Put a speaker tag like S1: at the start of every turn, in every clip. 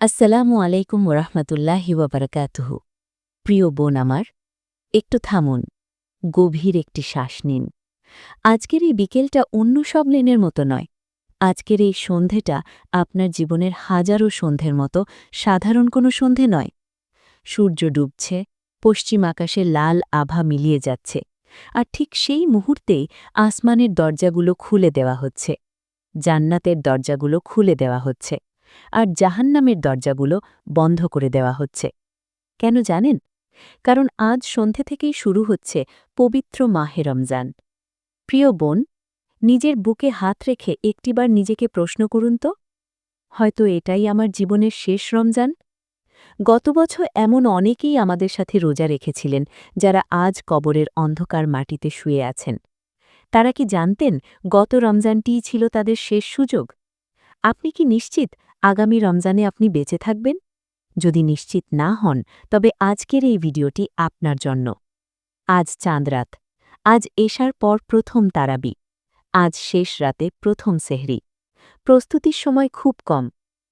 S1: আসসালামু আলাইকুম ওরহমতুল্লাহি ওবরাকাতুহু। প্রিয় বোন আমার, একটু থামুন, গভীর একটি শ্বাস নিন। আজকের এই বিকেলটা অন্য সব লেনের মতো নয়। আজকের এই সন্ধেটা আপনার জীবনের হাজারো সন্ধের মতো সাধারণ কোনো সন্ধে নয়। সূর্য ডুবছে, পশ্চিম আকাশে লাল আভা মিলিয়ে যাচ্ছে, আর ঠিক সেই মুহূর্তেই আসমানের দরজাগুলো খুলে দেওয়া হচ্ছে। জান্নাতের দরজাগুলো খুলে দেওয়া হচ্ছে। আর জাহান্নামের দরজাগুলো বন্ধ করে দেওয়া হচ্ছে। কেন জানেন? কারণ আজ সন্ধে থেকেই শুরু হচ্ছে পবিত্র মাহে রমজান। প্রিয় বোন, নিজের বুকে হাত রেখে একটিবার নিজেকে প্রশ্ন করুন তো। হয়তো এটাই আমার জীবনের শেষ রমজান? গত বছর এমন অনেকেই আমাদের সাথে রোজা রেখেছিলেন যারা আজ কবরের অন্ধকার মাটিতে শুয়ে আছেন। তারা কি জানতেন গত রমজানটিই ছিল তাদের শেষ সুযোগ? আপনি কি নিশ্চিত আগামী রমজানে আপনি বেঁচে থাকবেন? যদি নিশ্চিত না হন, তবে আজকের এই ভিডিওটি আপনার জন্য। আজ চাঁদরাত আজ এশার পর প্রথম তারাবি। আজ শেষ রাতে প্রথম সেহরি। প্রস্তুতির সময় খুব কম।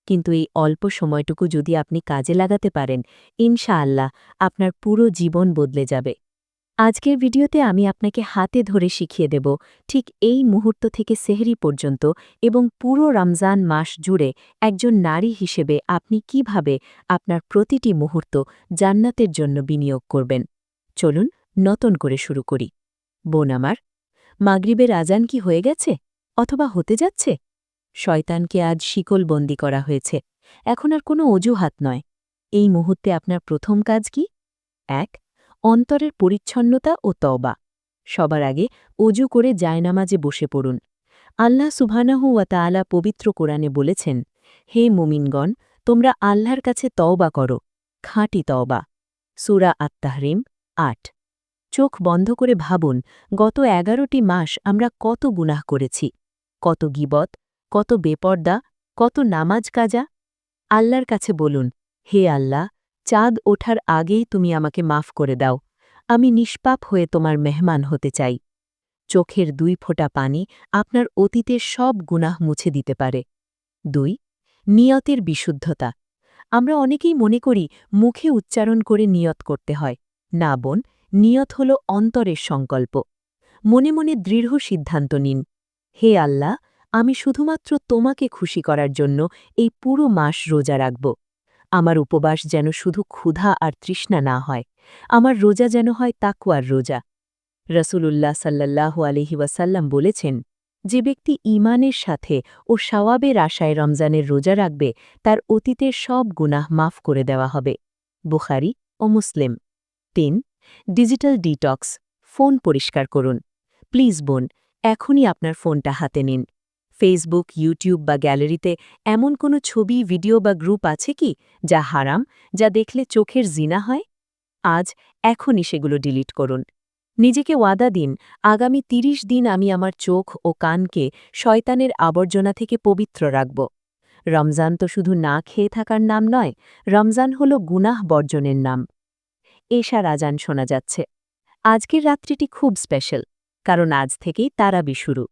S1: কিন্তু এই অল্প সময়টুকু যদি আপনি কাজে লাগাতে পারেন, ইনশাআল্লাহ আপনার পুরো জীবন বদলে যাবে। আজকের ভিডিওতে আমি আপনাকে হাতে ধরে শিখিয়ে দেব ঠিক এই মুহূর্ত থেকে সেহরি পর্যন্ত এবং পুরো রমজান মাস জুড়ে একজন নারী হিসেবে আপনি কীভাবে আপনার প্রতিটি মুহূর্ত জান্নাতের জন্য বিনিয়োগ করবেন। চলুন নতন করে শুরু করি। বোন আমার, মাগরিবের আজান কি হয়ে গেছে অথবা হতে যাচ্ছে? শয়তানকে আজ শিকল শিকলবন্দি করা হয়েছে। এখন আর কোনো অজুহাত নয়। এই মুহূর্তে আপনার প্রথম কাজ কি? এক অন্তরের পরিচ্ছন্নতা ও তওবা। সবার আগে অজু করে জায়নামাজে বসে পড়ুন। আল্লাহ সুবহানাহু ওয়া তাআলা পবিত্র কোরআনে বলেছেন, হে মুমিনগণ, তোমরা আল্লাহর কাছে তওবা করো, খাঁটি তওবা। সুরা আত্মাহরিম আট। চোখ বন্ধ করে ভাবুন, গত এগারোটি মাস আমরা কত গুনাহ করেছি? কত গিবত, কত বেপর্দা, কত নামাজ কাজা? আল্লাহর কাছে বলুন, হে আল্লাহ চাঁদ ওঠার আগেই তুমি আমাকে মাফ করে দাও। আমি নিষ্পাপ হয়ে তোমার মেহমান হতে চাই। চোখের দুই ফোঁটা পানি আপনার অতীতের সব গুনাহ মুছে দিতে পারে। দুই, নিয়তের বিশুদ্ধতা। আমরা অনেকেই মনে করি মুখে উচ্চারণ করে নিয়ত করতে হয়। না বোন, নিয়ত হল অন্তরের সংকল্প। মনে মনে দৃঢ় সিদ্ধান্ত নিন। হে আল্লাহ, আমি শুধুমাত্র তোমাকে খুশি করার জন্য এই পুরো মাস রোজা রাখব। আমার উপবাস যেন শুধু ক্ষুধা আর তৃষ্ণা না হয়। আমার রোজা যেন হয় তাকুয়ার রোজা। রসুলুল্লাহ সাল্লাল্লাহু আলহি ওয়াসাল্লাম বলেছেন, যে ব্যক্তি ইমানের সাথে ও সওয়াবের আশায় রমজানের রোজা রাখবে, তার অতীতের সব গুনাহ মাফ করে দেওয়া হবে। বুখারি ও মুসলিম। তিন, ডিজিটাল ডিটক্স, ফোন পরিষ্কার করুন। প্লিজ বোন, এখনই আপনার ফোনটা হাতে নিন। ফেসবুক ইউটিউব বা গ্যালারিতে এমন কোনো ছবি ভিডিও বা গ্রুপ আছে কি যা হারাম, যা দেখলে চোখের জিনা হয়? আজ এখনই সেগুলো ডিলিট করুন। নিজেকে ওয়াদা দিন, আগামী ৩০ দিন আমি আমার চোখ ও কানকে শয়তানের আবর্জনা থেকে পবিত্র রাখব। রমজান তো শুধু না খেয়ে থাকার নাম নয়, রমজান হল গুনাহ বর্জনের নাম। এশার আজান শোনা যাচ্ছে। আজকের রাত্রিটি খুব স্পেশাল কারণ আজ থেকেই তারাবি শুরু।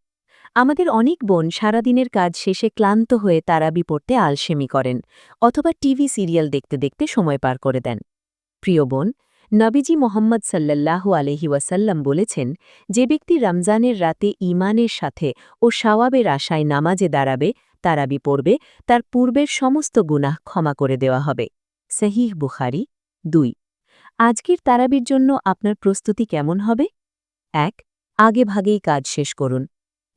S1: আমাদের অনেক বোন সারাদিনের কাজ শেষে ক্লান্ত হয়ে তারাবি পড়তে আলসেমি করেন অথবা টিভি সিরিয়াল দেখতে দেখতে সময় পার করে দেন। প্রিয় বোন, নবীজি মোহাম্মদ সাল্লাল্লাহু আলহি ওয়াসাল্লাম বলেছেন, যে ব্যক্তি রমজানের রাতে ইমানের সাথে ও সাওয়াবের আশায় নামাজে দাঁড়াবে তারাবি পড়বে তার পূর্বের সমস্ত গুনাহ ক্ষমা করে দেওয়া হবে। সহিহ বুখারি, দুই। আজকের তারাবির জন্য আপনার প্রস্তুতি কেমন হবে? এক। আগে ভাগেই কাজ শেষ করুন।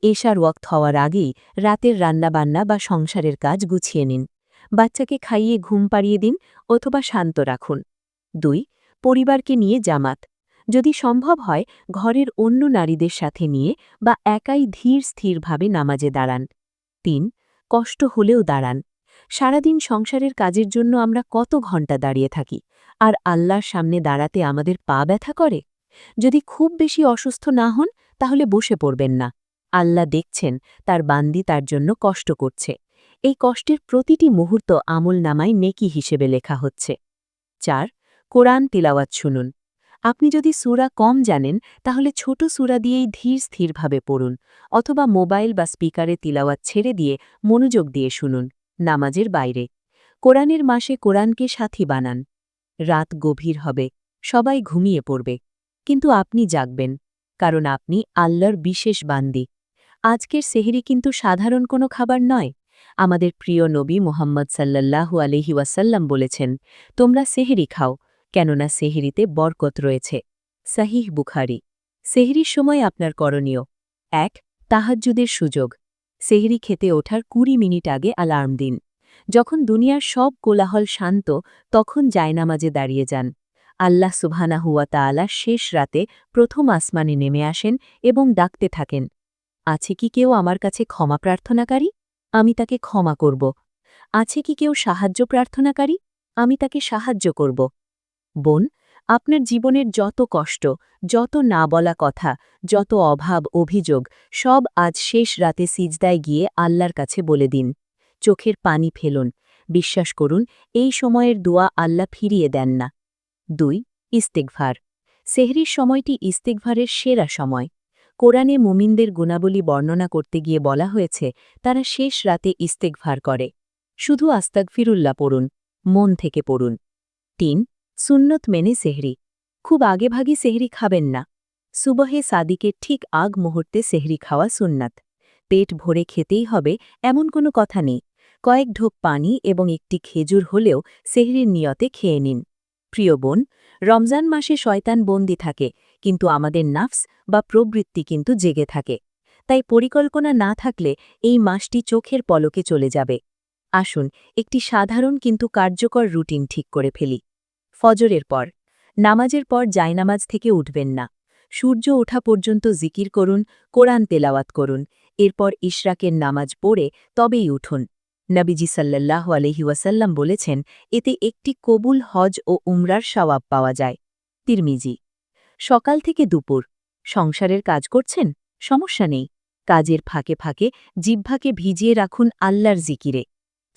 S1: এশার ওয়াক্ত হওয়ার আগেই রাতের রান্নাবান্না বা সংসারের কাজ গুছিয়ে নিন। বাচ্চাকে খাইয়ে ঘুম পাড়িয়ে দিন অথবা শান্ত রাখুন। দুই, পরিবারকে নিয়ে জামাত। যদি সম্ভব হয়, ঘরের অন্য নারীদের সাথে নিয়ে বা একাই ধীর স্থিরভাবে নামাজে দাঁড়ান। তিন, কষ্ট হলেও দাঁড়ান। সারাদিন সংসারের কাজের জন্য আমরা কত ঘণ্টা দাঁড়িয়ে থাকি? আর আল্লাহর সামনে দাঁড়াতে আমাদের পা ব্যথা করে? যদি খুব বেশি অসুস্থ না হন, তাহলে বসে পড়বেন না। আল্লাহ দেখছেন, তার বান্দি তার জন্য কষ্ট করছে। এই কষ্টের প্রতিটি মুহূর্ত আমল নামায় নেকি হিসেবে লেখা হচ্ছে। চার, কোরআন তিলাওয়াত শুনুন। আপনি যদি সুরা কম জানেন, তাহলে ছোট সুরা দিয়েই ধীর স্থিরভাবে পড়ুন, অথবা মোবাইল বা স্পিকারে তিলাওয়াত ছেড়ে দিয়ে মনোযোগ দিয়ে শুনুন, নামাজের বাইরে। কোরআনের মাসে কোরআনকে সাথী বানান। রাত গভীর হবে, সবাই ঘুমিয়ে পড়বে। কিন্তু আপনি জাগবেন, কারণ আপনি আল্লাহর বিশেষ বান্দি। আজকের সেহরি কিন্তু সাধারণ কোনো খাবার নয়। আমাদের প্রিয় নবী মোহাম্মদ সাল্লাল্লাহু আলহি ওয়াসাল্লাম বলেছেন, তোমরা সেহরি খাও, কেননা সেহরিতে বরকত রয়েছে। সাহিহ বুখারি। সেহরির সময় আপনার করণীয়। এক, তাহাজ্জুদের সুযোগ। সেহরি খেতে ওঠার কুড়ি মিনিট আগে অ্যালার্ম দিন। যখন দুনিয়ার সব কোলাহল শান্ত, তখন জায়নামাজে দাঁড়িয়ে যান। আল্লাহ সুবহানা হুয়া তাআলা শেষ রাতে প্রথম আসমানে নেমে আসেন এবং ডাকতে থাকেন। আছে কি কেউ আমার কাছে ক্ষমা প্রার্থনাকারী? আমি তাকে ক্ষমা করব। আছে কি কেউ সাহায্য প্রার্থনাকারী? আমি তাকে সাহায্য করব। বোন, আপনার জীবনের যত কষ্ট, যত না বলা কথা, যত অভাব, অভিযোগ, সব আজ শেষ রাতে সিজদায় গিয়ে আল্লাহর কাছে বলে দিন। চোখের পানি ফেলুন। বিশ্বাস করুন, এই সময়ের দোয়া আল্লাহ ফিরিয়ে দেন না। দুই ইস্তেকভার সেহরির সময়টি ইস্তেকভারের সেরা সময়। কোরআনে মুমিনদের গুণাবলী বর্ণনা করতে গিয়ে বলা হয়েছে, তারা শেষ রাতে ইস্তেকভার করে। শুধু আস্তাকফিরুল্লাহ পড়ুন, মন থেকে পড়ুন। তিন, সুন্নত মেনে সেহরি। খুব আগেভাগে সেহরি খাবেন না। সুবহে সাদিকের ঠিক আগ মুহূর্তে সেহরি খাওয়া সুন্নাত। পেট ভরে খেতেই হবে, এমন কোনো কথা নেই। কয়েক ঢোক পানি এবং একটি খেজুর হলেও সেহরির নিয়তে খেয়ে নিন। প্রিয় বোন, রমজান মাসে শয়তান বন্দি থাকে কিন্তু আমাদের নাফস বা প্রবৃত্তি কিন্তু জেগে থাকে। তাই পরিকল্পনা না থাকলে এই মাসটি চোখের পলকে চলে যাবে। আসুন, একটি সাধারণ কিন্তু কার্যকর রুটিন ঠিক করে ফেলি। ফজরের পর। নামাজের পর জায়নামাজ থেকে উঠবেন না। সূর্য ওঠা পর্যন্ত জিকির করুন, কোরআন তেলাওয়াত করুন। এরপর ইশরাকের নামাজ পড়ে তবেই উঠুন। নবীজি সাল্লাহ ওয়াসাল্লাম বলেছেন, এতে একটি কবুল হজ ও উমরার সওয়াব পাওয়া যায়। তিরমিজি। সকাল থেকে দুপুর। সংসারের কাজ করছেন? সমস্যা নেই। কাজের ফাঁকে ফাঁকে জিহ্বাকে ভিজিয়ে রাখুন আল্লাহর জিকিরে।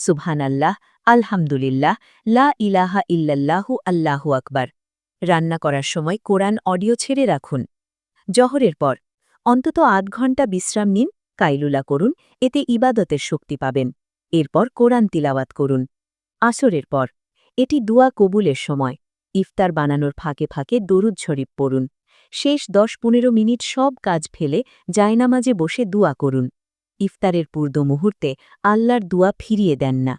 S1: সুবহান আল্লাহ আলহামদুলিল্লাহ, লা ইলাহা ইল্লাল্লাহু আল্লাহু আকবার। রান্না করার সময় কোরআন অডিও ছেড়ে রাখুন। জহরের পর অন্তত আধ ঘণ্টা বিশ্রাম নিন, কাইলুলা করুন, এতে ইবাদতের শক্তি পাবেন। এরপর কোরআন তিলাওয়াত করুন। আসরের পর এটি দুয়া কবুলের সময়। ইফতার বানানোর ফাঁকে ফাঁকে দরুদ শরীফ পড়ুন। শেষ দশ পনেরো মিনিট সব কাজ ফেলে জায়নামাজে বসে দুয়া করুন। ইফতারের পূর্ব মুহূর্তে আল্লাহর দুয়া ফিরিয়ে দেন না।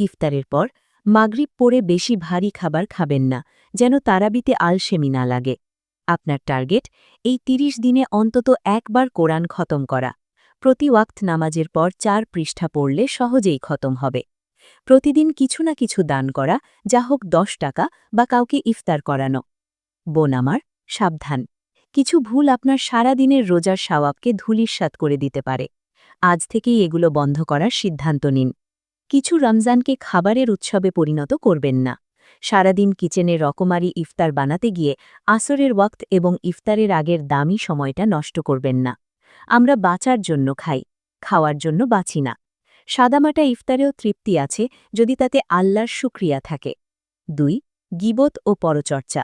S1: ইফতারের পর মাগরিব পরে বেশি ভারী খাবার খাবেন না, যেন তারাবিতে আলসেমি না লাগে। আপনার টার্গেট, এই ৩০ দিনে অন্তত একবার কোরআন খতম করা। প্রতি ওয়াক্ত নামাজের পর চার পৃষ্ঠা পড়লে সহজেই খতম হবে। প্রতিদিন কিছু না কিছু দান করা, যা হোক দশ টাকা বা কাউকে ইফতার করানো। বোন আমার, সাবধান। কিছু ভুল আপনার সারা দিনের রোজার সাওয়াবকে ধুলিস্বাত করে দিতে পারে। আজ থেকেই এগুলো বন্ধ করার সিদ্ধান্ত নিন। কিছু রমজানকে খাবারের উৎসবে পরিণত করবেন না। সারাদিন কিচেনে রকমারি ইফতার বানাতে গিয়ে আসরের ওয়াক্ত এবং ইফতারের আগের দামি সময়টা নষ্ট করবেন না। আমরা বাঁচার জন্য খাই, খাওয়ার জন্য বাঁচি না। সাদামাটা ইফতারেও তৃপ্তি আছে যদি তাতে আল্লাহর সুক্রিয়া থাকে। দুই, গিবত ও পরচর্চা।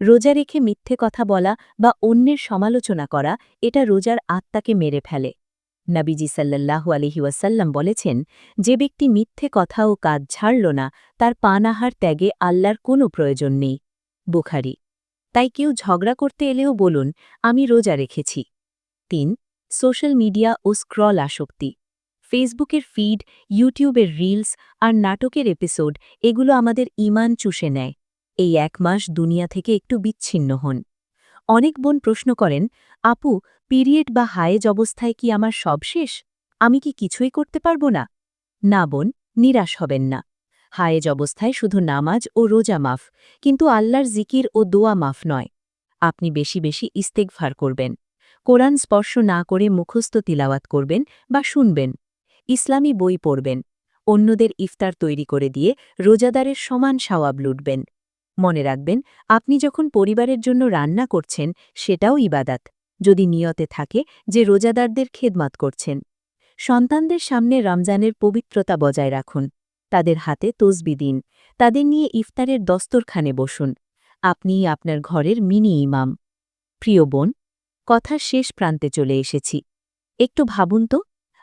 S1: রোজা রেখে মিথ্যে কথা বলা বা অন্যের সমালোচনা করা, এটা রোজার আত্মাকে মেরে ফেলে। নাবিজি সাল্লাল্লাহু আলহি ওয়াসাল্লাম বলেছেন, যে ব্যক্তি মিথ্যে কথা ও কাজ ছাড়ল না, তার পানাহার ত্যাগে আল্লাহর কোনো প্রয়োজন নেই। বুখারি। তাই কেউ ঝগড়া করতে এলেও বলুন, আমি রোজা রেখেছি। তিন, সোশ্যাল মিডিয়া ও স্ক্রল আসক্তি। ফেসবুকের ফিড ইউটিউবের রিলস আর নাটকের এপিসোড এগুলো আমাদের ইমান চুষে নেয়। এই এক মাস দুনিয়া থেকে একটু বিচ্ছিন্ন হন। অনেক বোন প্রশ্ন করেন, আপু পিরিয়ড বা হায়েজ অবস্থায় কি আমার সব শেষ? আমি কি কিছুই করতে পারব না? না বোন, নিরাশ হবেন না। হায়েজ অবস্থায় শুধু নামাজ ও রোজা মাফ, কিন্তু আল্লাহর জিকির ও দোয়া মাফ নয়। আপনি বেশি বেশি ইস্তেকভার করবেন। কোরআন স্পর্শ না করে মুখস্থ তিলাওয়াত করবেন বা শুনবেন। ইসলামী বই পড়বেন। অন্যদের ইফতার তৈরি করে দিয়ে রোজাদারের সমান সাওয়াব লুটবেন। মনে রাখবেন, আপনি যখন পরিবারের জন্য রান্না করছেন, সেটাও ইবাদাত। যদি নিয়তে থাকে যে রোজাদারদের খেদমাত করছেন। সন্তানদের সামনে রমজানের পবিত্রতা বজায় রাখুন। তাদের হাতে তসবি দিন। তাদের নিয়ে ইফতারের দস্তরখানে বসুন। আপনিই আপনার ঘরের মিনি ইমাম। প্রিয় বোন, কথার শেষ প্রান্তে চলে এসেছি। একটু ভাবুন তো।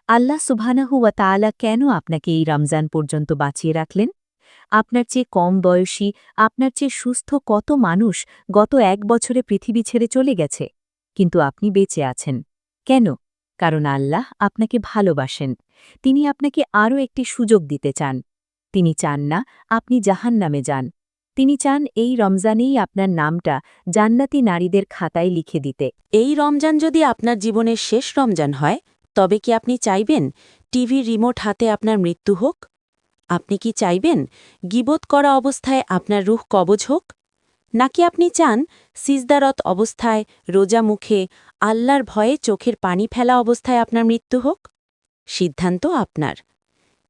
S1: আল্লাহ সুবহানাহু ওয়া তাআলা কেন আপনাকে এই রমজান পর্যন্ত বাঁচিয়ে রাখলেন? আপনার চেয়ে কম বয়সী, আপনার চেয়ে সুস্থ কত মানুষ গত এক বছরে পৃথিবী ছেড়ে চলে গেছে? কিন্তু আপনি বেঁচে আছেন। কেন? কারণ আল্লাহ আপনাকে ভালোবাসেন। তিনি আপনাকে আরও একটি সুযোগ দিতে চান। তিনি চান না আপনি জাহান নামে যান। তিনি চান এই রমজানেই আপনার নামটা জান্নাতি নারীদের খাতায় লিখে দিতে।
S2: এই রমজান যদি আপনার জীবনের শেষ রমজান হয় তবে কি আপনি চাইবেন টিভি রিমোট হাতে আপনার মৃত্যু হোক? আপনি কি চাইবেন গিবত করা অবস্থায় আপনার রুহ কবজ হোক? নাকি আপনি চান সিজদারত অবস্থায় রোজা মুখে আল্লাহর ভয়ে চোখের পানি ফেলা অবস্থায় আপনার মৃত্যু হোক? সিদ্ধান্ত আপনার।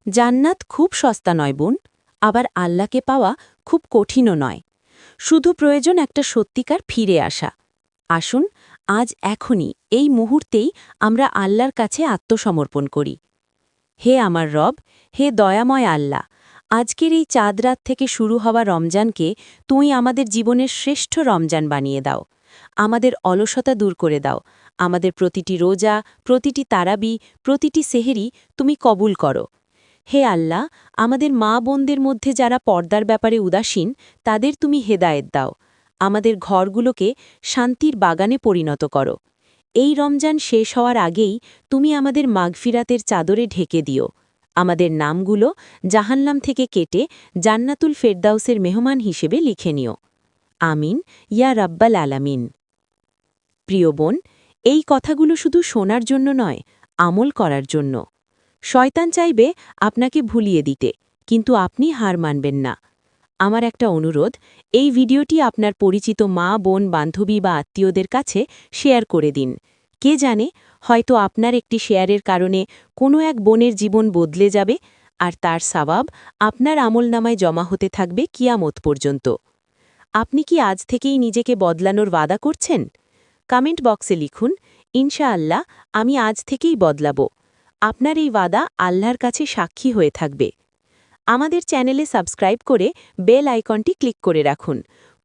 S2: জান্নাত খুব সস্তা নয় বোন, আবার আল্লাহকে পাওয়া খুব কঠিনও নয়। শুধু প্রয়োজন একটা সত্যিকার ফিরে আসা। আসুন আজ এখনই, এই মুহূর্তেই আমরা আল্লাহর কাছে আত্মসমর্পণ করি। হে আমার রব, হে দয়াময় আল্লাহ, আজকের এই চাঁদ রাত থেকে শুরু হওয়া রমজানকে তুই আমাদের জীবনের শ্রেষ্ঠ রমজান বানিয়ে দাও। আমাদের অলসতা দূর করে দাও। আমাদের প্রতিটি রোজা, প্রতিটি তারাবি, প্রতিটি সেহেরি তুমি কবুল করো। হে আল্লাহ, আমাদের মা বোনদের মধ্যে যারা পর্দার ব্যাপারে উদাসীন, তাদের তুমি হেদায়েত দাও। আমাদের ঘরগুলোকে শান্তির বাগানে পরিণত করো। এই রমজান শেষ হওয়ার আগেই তুমি আমাদের মাগফিরাতের চাদরে ঢেকে দিও। আমাদের নামগুলো জাহান্নাম থেকে কেটে জান্নাতুল ফেরদাউসের মেহমান হিসেবে লিখে নিও। আমিন, ইয়া রাব্বাল আলামিন। প্রিয় বোন, এই কথাগুলো শুধু শোনার জন্য নয়, আমল করার জন্য। শয়তান চাইবে আপনাকে ভুলিয়ে দিতে, কিন্তু আপনি হার মানবেন না। আমার একটা অনুরোধ, এই ভিডিওটি আপনার পরিচিত মা, বোন, বান্ধবী বা আত্মীয়দের কাছে শেয়ার করে দিন। কে জানে, হয়তো আপনার একটি শেয়ারের কারণে কোনো এক বোনের জীবন বদলে যাবে, আর তার সাবাব আপনার আমলনামায় জমা হতে থাকবে কিয়ামত পর্যন্ত। আপনি কি আজ থেকেই নিজেকে বদলানোর ওয়াদা করছেন? কমেন্ট বক্সে লিখুন, ইনশাআল্লাহ আমি আজ থেকেই বদলাব। আপনার এই ওয়াদা আল্লাহর কাছে সাক্ষী হয়ে থাকবে। আমাদের চ্যানেলে সাবস্ক্রাইব করে বেল আইকনটি ক্লিক করে রাখুন।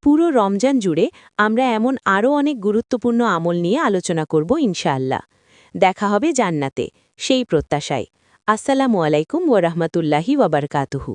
S2: পুরো রমজান জুড়ে আমরা এমন আরও অনেক গুরুত্বপূর্ণ আমল নিয়ে আলোচনা করব ইনশাআল্লাহ। দেখা হবে জান্নাতে। সেই প্রত্যাশায়। আসসালামু আলাইকুম ওরহমতুল্লাহি ওয়াবারকাতুহু